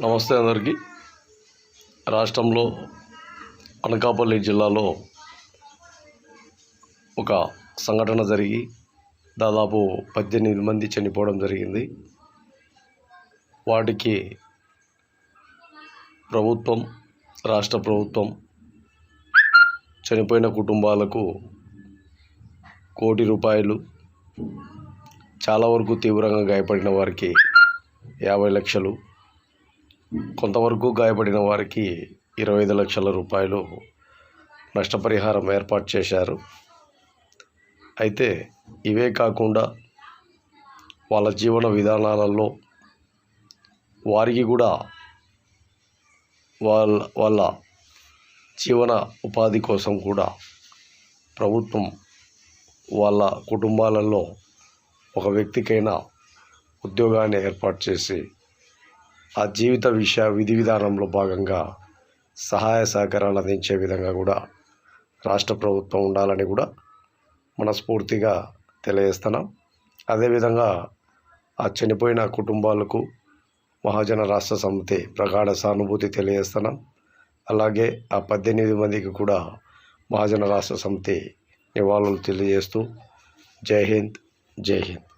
నమస్తే అందరికీ. రాష్ట్రంలో అనకాపల్లి జిల్లాలో ఒక సంఘటన జరిగి దాదాపు పద్దెనిమిది మంది చనిపోవడం జరిగింది. వాటికి ప్రభుత్వం రాష్ట్ర ప్రభుత్వం చనిపోయిన కుటుంబాలకు కోటి రూపాయలు చాలా వరకు తీవ్రంగా గాయపడిన వారికి యాభై లక్షలు కొంతవరకు గాయపడిన వారికి ఇరవై ఐదు లక్షల రూపాయలు నష్టపరిహారం ఏర్పాటు చేశారు. అయితే ఇవే కాకుండా వాళ్ళ జీవన విధానాలలో వారికి కూడా వాళ్ళ వాళ్ళ జీవన ఉపాధి కోసం కూడా ప్రభుత్వం వాళ్ళ కుటుంబాలలో ఒక వ్యక్తికైనా ఉద్యోగాన్ని ఏర్పాటు చేసి ఆ జీవిత విషయ విధి విధానంలో భాగంగా సహాయ సహకారాలు అందించే విధంగా కూడా రాష్ట్ర ప్రభుత్వం ఉండాలని కూడా మనస్ఫూర్తిగా తెలియజేస్తున్నాం. అదేవిధంగా ఆ చనిపోయిన కుటుంబాలకు మహాజన రాష్ట్ర సమితి ప్రగాఢ సానుభూతి తెలియజేస్తున్నాం. అలాగే ఆ పద్దెనిమిది మందికి కూడా మహాజన రాష్ట్ర సమితి నివాళులు తెలియజేస్తూ జై హింద్ జై హింద్.